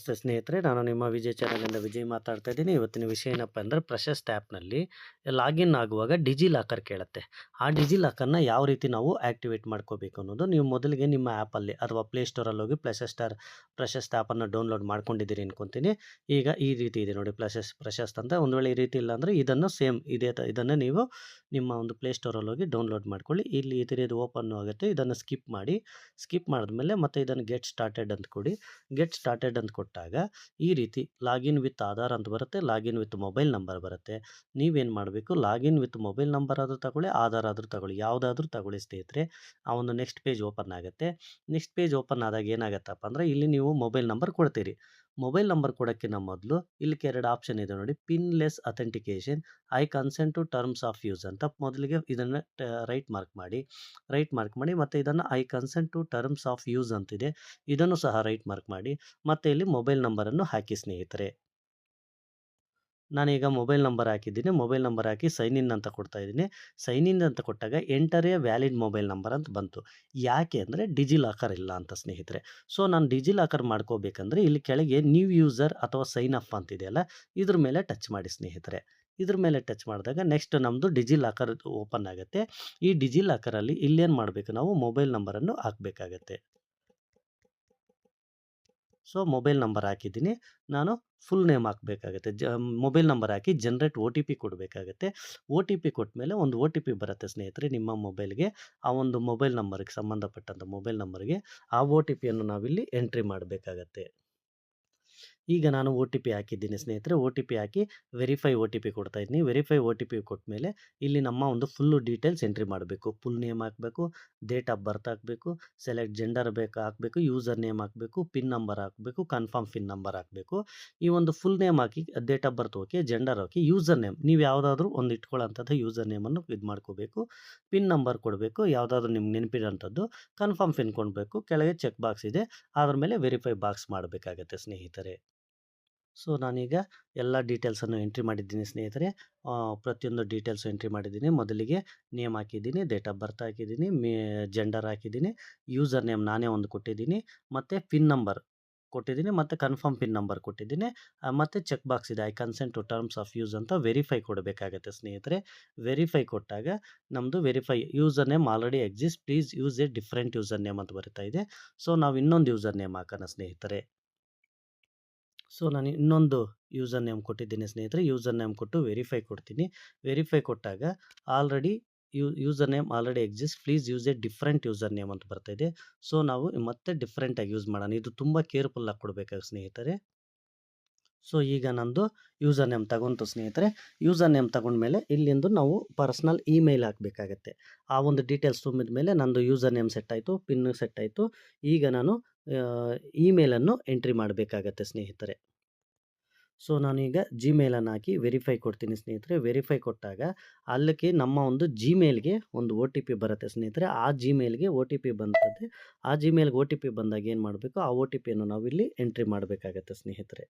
ನಮಸ್ತೆ ಸ್ನೇಹಿತರೆ, ನಾನು ನಿಮ್ಮ ವಿಜಯ್ ಚಾನಲಿಂದ ವಿಜಯ್ ಮಾತಾಡ್ತಾ ಇದ್ದೀನಿ. ಇವತ್ತಿನ ವಿಷಯ ಏನಪ್ಪ ಅಂದರೆ ಪ್ರಶಸ್ತ್ ಆ್ಯಪ್ನಲ್ಲಿ ಲಾಗಿನ್ ಆಗುವಾಗ ಡಿಜಿ ಲಾಕರ್ ಕೇಳುತ್ತೆ. ಆ ಡಿಜಿ ಲಾಕರ್ನ ಯಾವ ರೀತಿ ನಾವು ಆ್ಯಕ್ಟಿವೇಟ್ ಮಾಡ್ಕೋಬೇಕು ಅನ್ನೋದು ನೀವು ಮೊದಲಿಗೆ ನಿಮ್ಮ ಆ್ಯಪಲ್ಲಿ ಅಥವಾ ಪ್ಲೇಸ್ಟೋರಲ್ಲಿ ಹೋಗಿ ಪ್ಲಸಸ್ಟಾರ್ ಪ್ರಶಸ್ತ್ ಆ್ಯಪನ್ನು ಡೌನ್ಲೋಡ್ ಮಾಡ್ಕೊಂಡಿದ್ದೀರಿ ಅನ್ಕೊತೀನಿ. ಈಗ ಈ ರೀತಿ ಇದೆ ನೋಡಿ ಪ್ಲಸಸ್ ಪ್ರಶಸ್ತ್ ಅಂತ ಒಂದು ವೇಳೆ ಈ ರೀತಿ ಇಲ್ಲ ಅಂದರೆ ಇದನ್ನು ಸೇಮ್ ಇದೇ ಇದನ್ನು ನೀವು ನಿಮ್ಮ ಒಂದು ಪ್ಲೇಸ್ಟೋರಲ್ಲಿ ಹೋಗಿ ಡೌನ್ಲೋಡ್ ಮಾಡ್ಕೊಳ್ಳಿ. ಇಲ್ಲಿ ಈ ಥರದ್ದು ಓಪನ್ ಆಗುತ್ತೆ. ಇದನ್ನು ಸ್ಕಿಪ್ ಮಾಡಿ, ಸ್ಕಿಪ್ ಮಾಡಿದ್ಮೇಲೆ ಮತ್ತೆ ಇದನ್ನು ಗೆಟ್ ಸ್ಟಾರ್ಟೆಡ್ ಅಂತ ಕೊಡಿ ಗೆಟ್ ಸ್ಟಾರ್ಟೆಡ್ ಅಂತ ಕೊಟ್ಟಾಗ ಈ ರೀತಿ ಲಾಗಿನ್ ವಿತ್ ಆಧಾರ್ ಅಂತ ಬರುತ್ತೆ, ಲಾಗಿನ್ ವಿತ್ ಮೊಬೈಲ್ ನಂಬರ್ ಬರುತ್ತೆ. ನೀವೇನು ಮಾಡಬೇಕು, ಲಾಗಿನ್ ವಿತ್ ಮೊಬೈಲ್ ನಂಬರ್ ಆದರೂ ತಗೊಳ್ಳಿ, ಆಧಾರ್ ಆದರೂ ತಗೊಳ್ಳಿ, ಯಾವುದಾದ್ರೂ ತಗೊಳ್ಳಿ ಸ್ನೇಹಿತರೆ. ಆ ಒಂದು ನೆಕ್ಸ್ಟ್ ಪೇಜ್ ಓಪನ್ ಆಗುತ್ತೆ. ನೆಕ್ಸ್ಟ್ ಪೇಜ್ ಓಪನ್ ಆದಾಗ ಏನಾಗುತ್ತಪ್ಪ ಅಂದರೆ ಇಲ್ಲಿ ನೀವು ಮೊಬೈಲ್ ನಂಬರ್ ಕೊಡ್ತೀರಿ. ಮೊಬೈಲ್ ನಂಬರ್ ಕೊಡೋಕ್ಕಿಂತ ಮೊದಲು ಇಲ್ಲಿ ಎರಡು ಆಪ್ಷನ್ ಇದೆ ನೋಡಿ. Pinless authentication I consent to terms of use ಅಂತ ಮೊದಲಿಗೆ ಇದನ್ನು ರೈಟ್ ಮಾರ್ಕ್ ಮಾಡಿ, ರೈಟ್ ಮಾರ್ಕ್ ಮಾಡಿ ಮತ್ತು ಇದನ್ನು I consent to terms of use ಅಂತಿದೆ. ಇದನ್ನು ಸಹ ರೈಟ್ ಮಾರ್ಕ್ ಮಾಡಿ ಮತ್ತು ಇಲ್ಲಿ ಮೊಬೈಲ್ ನಂಬರನ್ನು ಹಾಕಿ ಸ್ನೇಹಿತರೆ. ನಾನೀಗ ಮೊಬೈಲ್ ನಂಬರ್ ಹಾಕಿದ್ದೀನಿ. ಮೊಬೈಲ್ ನಂಬರ್ ಹಾಕಿ ಸೈನ್ ಇನ್ ಅಂತ ಕೊಡ್ತಾ ಇದ್ದೀನಿ. ಸೈನ್ ಇನ್ ಅಂತ ಕೊಟ್ಟಾಗ enter a valid mobile number ಅಂತ ಬಂತು. ಯಾಕೆ ಅಂದರೆ ಡಿಜಿ ಲಾಕರ್ ಇಲ್ಲ ಅಂತ ಸ್ನೇಹಿತರೆ. ಸೊ, ನಾನು ಡಿಜಿ ಲಾಕರ್ ಮಾಡ್ಕೋಬೇಕಂದ್ರೆ ಇಲ್ಲಿ ಕೆಳಗೆ ನ್ಯೂ ಯೂಸರ್ ಅಥವಾ ಸೈನ್ ಅಪ್ ಅಂತಿದೆಯಲ್ಲ ಇದ್ರ ಮೇಲೆ ಟಚ್ ಮಾಡಿ ಸ್ನೇಹಿತರೆ. ಇದ್ರ ಮೇಲೆ ಟಚ್ ಮಾಡಿದಾಗ ನೆಕ್ಸ್ಟ್ ನಮ್ಮದು ಡಿಜಿ ಲಾಕರ್ ಓಪನ್ ಆಗುತ್ತೆ. ಈ ಡಿಜಿ ಲಾಕರಲ್ಲಿ ಇಲ್ಲೇನು ಮಾಡಬೇಕು ನಾವು? ಮೊಬೈಲ್ ನಂಬರನ್ನು ಹಾಕಬೇಕಾಗತ್ತೆ. ಸೊ, ಮೊಬೈಲ್ ನಂಬರ್ ಹಾಕಿದ್ದೀನಿ. ನಾನು ಫುಲ್ ನೇಮ್ ಹಾಕಬೇಕಾಗತ್ತೆ. ಜ, ಮೊಬೈಲ್ ನಂಬರ್ ಹಾಕಿ ಜನ್ರೇಟ್ ಒ ಟಿ ಪಿ ಕೊಡಬೇಕಾಗತ್ತೆ. ಒ ಟಿ ಪಿ ಕೊಟ್ಟ ಮೇಲೆ ಒಂದು ಒ ಟಿ ಪಿ ಬರುತ್ತೆ ಸ್ನೇಹಿತರೆ, ನಿಮ್ಮ ಮೊಬೈಲ್ಗೆ. ಆ ಒಂದು ಮೊಬೈಲ್ ನಂಬರ್ಗೆ, ಸಂಬಂಧಪಟ್ಟಂಥ ಮೊಬೈಲ್ ನಂಬರ್ಗೆ ಆ ಒ ಟಿ ಪಿಯನ್ನು ನಾವಿಲ್ಲಿ ಎಂಟ್ರಿ ಮಾಡಬೇಕಾಗತ್ತೆ. ಈಗ ನಾನು ಒ ಟಿ ಪಿ ಹಾಕಿದ್ದೀನಿ ಸ್ನೇಹಿತರೆ, ಒ ಟಿ ಪಿ ಹಾಕಿ ವೆರಿಫೈ ಒ ಟಿ ಪಿ ಕೊಡ್ತಾ ಇದ್ದೀನಿ. ವೆರಿಫೈ ಒ ಟಿ ಪಿ ಕೊಟ್ಟಮೇಲೆ ಇಲ್ಲಿ ನಮ್ಮ ಒಂದು ಫುಲ್ಲು ಡೀಟೇಲ್ಸ್ ಎಂಟ್ರಿ ಮಾಡಬೇಕು. ಫುಲ್ ನೇಮ್ ಹಾಕಬೇಕು ಡೇಟ್ ಆಫ್ ಬರ್ತ್ ಹಾಕಬೇಕು ಸೆಲೆಕ್ಟ್ ಜೆಂಡರ್ ಬೇಕು, ಹಾಕಬೇಕು ಯೂಸರ್ ನೇಮ್ ಹಾಕಬೇಕು ಪಿನ್ ನಂಬರ್ ಹಾಕಬೇಕು ಕನ್ಫರ್ಮ್ ಪಿನ್ ನಂಬರ್ ಹಾಕಬೇಕು. ಈ ಒಂದು full name hockey date of birth okay gender okay user name ನೀವು ಯಾವುದಾದ್ರೂ ಒಂದು ಇಟ್ಕೊಳ್ಳೋಂಥದ್ದು ಯೂಸರ್ ನೇಮನ್ನು ಇದು ಮಾಡ್ಕೋಬೇಕು. ಪಿನ್ ನಂಬರ್ ಕೊಡಬೇಕು, ಯಾವುದಾದ್ರೂ ನಿಮ್ಗೆ ನೆನಪಿರೋಂಥದ್ದು ಕನ್ಫರ್ಮ್ ಪಿನ್ ಕೊಡಬೇಕು. ಕೆಳಗೆ ಚೆಕ್ ಬಾಕ್ಸ್ ಇದೆ. ಅದ್ರ ಮೇಲೆ ವೆರಿಫೈ ಬಾಕ್ಸ್ ಮಾಡಬೇಕಾಗತ್ತೆ ಸ್ನೇಹಿತರೆ. ಸೊ, ನಾನೀಗ ಎಲ್ಲ ಡೀಟೇಲ್ಸನ್ನು ಎಂಟ್ರಿ ಮಾಡಿದ್ದೀನಿ ಸ್ನೇಹಿತರೆ. ಪ್ರತಿಯೊಂದು ಡೀಟೇಲ್ಸು ಎಂಟ್ರಿ ಮಾಡಿದ್ದೀನಿ. ಮೊದಲಿಗೆ ನೇಮ್ ಹಾಕಿದ್ದೀನಿ, ಡೇಟ್ ಆಫ್ ಬರ್ತ್ ಹಾಕಿದ್ದೀನಿ, ಮೇ, ಜೆಂಡರ್ ಹಾಕಿದ್ದೀನಿ, ಯೂಸರ್ ನೇಮ್ ನಾನೇ ಒಂದು ಕೊಟ್ಟಿದ್ದೀನಿ, ಮತ್ತು ಪಿನ್ ನಂಬರ್ ಕೊಟ್ಟಿದ್ದೀನಿ, ಮತ್ತು ಕನ್ಫರ್ಮ್ ಪಿನ್ ನಂಬರ್ ಕೊಟ್ಟಿದ್ದೀನಿ ಮತ್ತು ಚೆಕ್ ಬಾಕ್ಸ್ ಇದೆ, I consent to terms of use ಅಂತ ವೆರಿಫೈ ಕೊಡಬೇಕಾಗತ್ತೆ ಸ್ನೇಹಿತರೆ. ವೆರಿಫೈ ಕೊಟ್ಟಾಗ ನಮ್ಮದು verify user name already exist, please use a different user name ಅಂತ ಬರ್ತಾ ಇದೆ. ಸೊ, ನಾವು ಇನ್ನೊಂದು ಯೂಸರ್ ನೇಮ್ ಹಾಕೋಣ ಸ್ನೇಹಿತರೆ. ಸೊ, ನಾನು ಇನ್ನೊಂದು ಯೂಸರ್ ನೇಮ್ ಕೊಟ್ಟಿದ್ದೀನಿ ಸ್ನೇಹಿತರೆ. ಯೂಸರ್ ನೇಮ್ ಕೊಟ್ಟು ವೆರಿಫೈ ಕೊಡ್ತೀನಿ. ವೆರಿಫೈ ಕೊಟ್ಟಾಗ already you, user name already exist. Please use a different user name ಅಂತ ಬರ್ತಾ ಇದೆ. ಸೊ, ನಾವು ಮತ್ತೆ ಡಿಫ್ರೆಂಟಾಗಿ ಯೂಸ್ ಮಾಡೋಣ. ಇದು ತುಂಬ ಕೇರ್ಫುಲ್ಲಾಗಿ ಕೊಡಬೇಕಾಗಿ ಸ್ನೇಹಿತರೆ. ಸೊ, ಈಗ ನಂದು ಯೂಸರ್ ನೇಮ್ ತಗೊಂತು ಸ್ನೇಹಿತರೆ. ಯೂಸರ್ ನೇಮ್ ತಗೊಂಡ್ಮೇಲೆ ಇಲ್ಲಿಂದು ನಾವು ಪರ್ಸ್ನಲ್ ಇಮೇಲ್ ಹಾಕಬೇಕಾಗತ್ತೆ. ಆ ಒಂದು ಡೀಟೇಲ್ಸ್ ತುಂಬಿದ ಮೇಲೆ ನಂದು ಯೂಸರ್ ನೇಮ್ ಸೆಟ್ ಆಯಿತು ಪಿನ್ ಸೆಟ್ ಆಯಿತು ಈಗ ನಾನು ಇಮೇಲನ್ನು ಎಂಟ್ರಿ ಮಾಡಬೇಕಾಗತ್ತೆ ಸ್ನೇಹಿತರೆ. ಸೊ, ನಾನೀಗ ಜಿಮೇಲನ್ನು ಹಾಕಿ ವೆರಿಫೈ ಕೊಡ್ತೀನಿ ಸ್ನೇಹಿತರೆ. ವೆರಿಫೈ ಕೊಟ್ಟಾಗ ಅಲ್ಲಿಗೆ ನಮ್ಮ ಒಂದು ಜಿಮೇಲ್ಗೆ ಒಂದು ಒ ಟಿ ಪಿ ಬರುತ್ತೆ ಸ್ನೇಹಿತರೆ. ಆ ಜಿಮೇಲ್ಗೆ ಒ ಟಿ ಪಿ ಬಂದಿದೆ ಆ ಜಿಮೇಲ್ಗೆ ಒ ಟಿ ಪಿ ಬಂದಾಗ ಏನು ಮಾಡಬೇಕು ಆ ಒ ಟಿ ಪಿಯನ್ನು ನಾವಿಲ್ಲಿ ಎಂಟ್ರಿ ಮಾಡಬೇಕಾಗತ್ತೆ ಸ್ನೇಹಿತರೆ.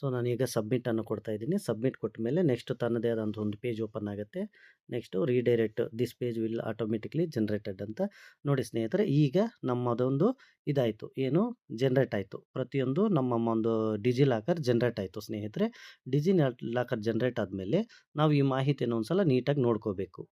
ಸೊ, ನಾನೀಗ ಸಬ್ಮಿಟನ್ನು ಕೊಡ್ತಾ ಇದ್ದೀನಿ. ಸಬ್ಮಿಟ್ ಕೊಟ್ಟ ಮೇಲೆ ನೆಕ್ಸ್ಟ್ ತನ್ನದೇ ಆದಂಥ ಒಂದು ಪೇಜ್ ಓಪನ್ ಆಗುತ್ತೆ. Next redirect this page will automatically generated ಅಂತ. ನೋಡಿ ಸ್ನೇಹಿತರೆ, ಈಗ ನಮ್ಮದೊಂದು ಇದಾಯಿತು. ಏನು? ಜನ್ರೇಟ್ ಆಯಿತು. ಪ್ರತಿಯೊಂದು ನಮ್ಮ ಒಂದು ಡಿಜಿ ಲಾಕರ್ ಜನ್ರೇಟ್ ಆಯಿತು ಸ್ನೇಹಿತರೆ. ಡಿಜಿ ಲಾಕರ್ ಜನ್ರೇಟ್ ಆದಮೇಲೆ ನಾವು ಈ ಮಾಹಿತಿಯನ್ನು ಒಂದು ಸಲ ನೀಟಾಗಿ ನೋಡ್ಕೋಬೇಕು.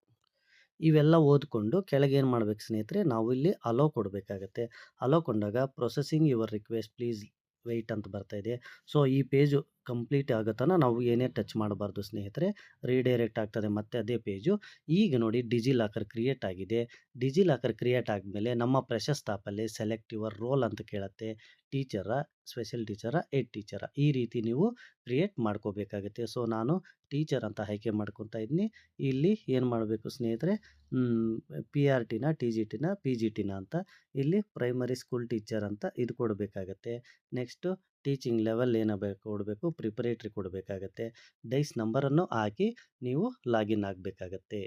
ಇವೆಲ್ಲ ಓದ್ಕೊಂಡು ಕೆಳಗೆ ಏನು ಮಾಡ್ಬೇಕು ಸ್ನೇಹಿತರೆ? ನಾವು ಇಲ್ಲಿ ಅಲೋ ಕೊಡಬೇಕಾಗತ್ತೆ. ಅಲೋ ಕೊಂಡಾಗ processing your request please wait ಅಂತ ಬರ್ತಾ ಇದೆ. ಸೊ ಈ ಪೇಜು ಕಂಪ್ಲೀಟ್ ಆಗೋ ನಾವು ಏನೇ ಟಚ್ ಮಾಡಬಾರ್ದು ಸ್ನೇಹಿತರೆ, ರೀಡೈರೆಕ್ಟ್ ಆಗ್ತದೆ ಮತ್ತೆ ಅದೇ ಪೇಜು. ಈಗ ನೋಡಿ ಡಿಜಿ ಲಾಕರ್ ಕ್ರಿಯೇಟ್ ಆಗಿದೆ. ಡಿಜಿ ಲಾಕರ್ ಕ್ರಿಯೇಟ್ ಆದಮೇಲೆ ನಮ್ಮ ಪ್ರಶಸ್ತ ಆ್ಯಪಲ್ಲಿ ಸೆಲೆಕ್ಟ್ ಯುವರ್ ರೋಲ್ ಅಂತ ಕೇಳುತ್ತೆ teacher, special teacher aid teacher. ಈ ರೀತಿ ನೀವು ಕ್ರಿಯೇಟ್ ಮಾಡ್ಕೋಬೇಕಾಗುತ್ತೆ. ಸೊ, ನಾನು ಟೀಚರ್ ಅಂತ ಆಯ್ಕೆ ಮಾಡ್ಕೊತಾ ಇದ್ದೀನಿ. ಇಲ್ಲಿ ಏನು ಮಾಡಬೇಕು ಸ್ನೇಹಿತರೆ? ಪಿ ಆರ್ ಟಿನ ಟಿ ಜಿ ಟಿನ ಪಿ ಜಿ ಟಿನ ಅಂತ. ಇಲ್ಲಿ ಪ್ರೈಮರಿ ಸ್ಕೂಲ್ ಟೀಚರ್ ಅಂತ ಇದು ಕೊಡಬೇಕಾಗತ್ತೆ. ನೆಕ್ಸ್ಟು ಟೀಚಿಂಗ್ ಲೆವೆಲ್ ಏನಬೇಕು ಕೊಡಬೇಕು ಪ್ರಿಪರೇಟ್ರಿ ಕೊಡಬೇಕಾಗತ್ತೆ. ಡೈಸ್ ನಂಬರನ್ನು ಹಾಕಿ ನೀವು ಲಾಗಿನ್ ಆಗಬೇಕಾಗತ್ತೆ.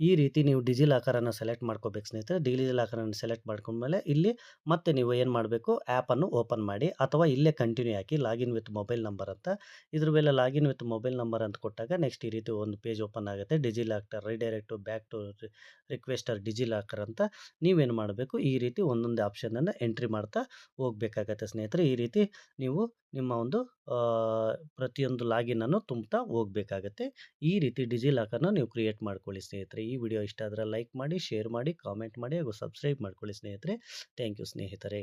ಈ ರೀತಿ ನೀವು ಡಿಜಿಲಾಕರನ್ನು ಸೆಲೆಕ್ಟ್ ಮಾಡ್ಕೋಬೇಕು ಸ್ನೇಹಿತರೆ. ಡಿಜಿಲಾಕರನ್ನು ಸೆಲೆಕ್ಟ್ ಮಾಡ್ಕೊಂಡ್ಮೇಲೆ ಇಲ್ಲಿ ಮತ್ತೆ ನೀವು ಏನು ಮಾಡಬೇಕು ಆ್ಯಪನ್ನು ಓಪನ್ ಮಾಡಿ ಅಥವಾ ಇಲ್ಲೇ ಕಂಟಿನ್ಯೂ ಹಾಕಿ ಲಾಗಿನ್ ವಿತ್ ಮೊಬೈಲ್ ನಂಬರ್ ಅಂತ. ಇದ್ರ ಮೇಲೆ ಲಾಗಿನ್ ವಿತ್ ಮೊಬೈಲ್ ನಂಬರ್ ಅಂತ ಕೊಟ್ಟಾಗ ನೆಕ್ಸ್ಟ್ ಈ ರೀತಿ ಒಂದು ಪೇಜ್ ಓಪನ್ ಆಗುತ್ತೆ. DigiLocker locker to back to requester DigiLocker ಅಂತ ನೀವೇನು ಮಾಡಬೇಕು ಈ ರೀತಿ ಒಂದೊಂದು ಆಪ್ಷನನ್ನು ಎಂಟ್ರಿ ಮಾಡ್ತಾ ಹೋಗಬೇಕಾಗತ್ತೆ ಸ್ನೇಹಿತರೆ. ಈ ರೀತಿ ನೀವು ನಿಮ್ಮ ಒಂದು ಪ್ರತಿಯೊಂದು ಲಾಗಿನನ್ನು ತುಂಬುತ್ತಾ ಹೋಗ್ಬೇಕಾಗತ್ತೆ. ಈ ರೀತಿ ಡಿಜಿ ಲಾಕರ್ನ ನೀವು ಕ್ರಿಯೇಟ್ ಮಾಡ್ಕೊಳ್ಳಿ ಸ್ನೇಹಿತರೆ. ಈ ವಿಡಿಯೋ ಇಷ್ಟ ಆದ್ರೆ ಲೈಕ್ ಮಾಡಿ, ಶೇರ್ ಮಾಡಿ, ಕಾಮೆಂಟ್ ಮಾಡಿ ಹಾಗೂ ಸಬ್ಸ್ಕ್ರೈಬ್ ಮಾಡ್ಕೊಳ್ಳಿ ಸ್ನೇಹಿತರೆ. ಥ್ಯಾಂಕ್ ಯು ಸ್ನೇಹಿತರೆ.